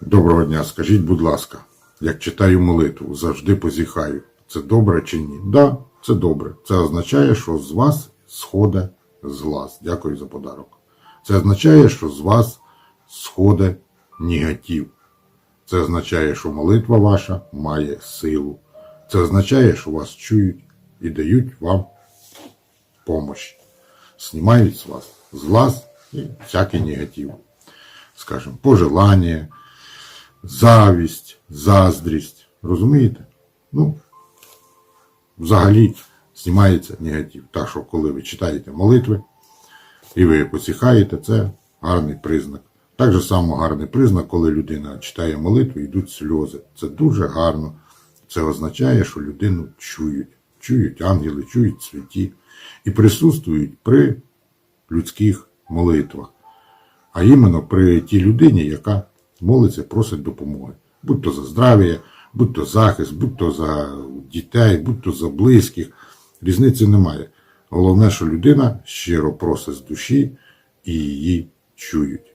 Доброго дня, скажіть, будь ласка, як читаю молитву, завжди позіхаю. Це добре чи ні? Да, це добре. Це означає, що з вас сходить злаз. Дякую за подарок. Це означає, що з вас сходить негатив. Це означає, що молитва ваша має силу. Це означає, що вас чують і дають вам помощь. Знімають з вас злаз і всякий негатив. Скажем, пожелання, завість, заздрість. Розумієте? Ну, взагалі знімається негатив. Так що, коли ви читаєте молитви і ви посіхаєте, це гарний признак. Так же само гарний признак, коли людина читає молитву, йдуть сльози. Це дуже гарно. Це означає, що людину чують. Чують ангели, чують святі і присутствують при людських молитвах а іменно при тій людині, яка молиться, просить допомоги. Будь то за здрав'я, будь то захист, будь то за дітей, будь то за близьких. Різниці немає. Головне, що людина щиро просить з душі і її чують.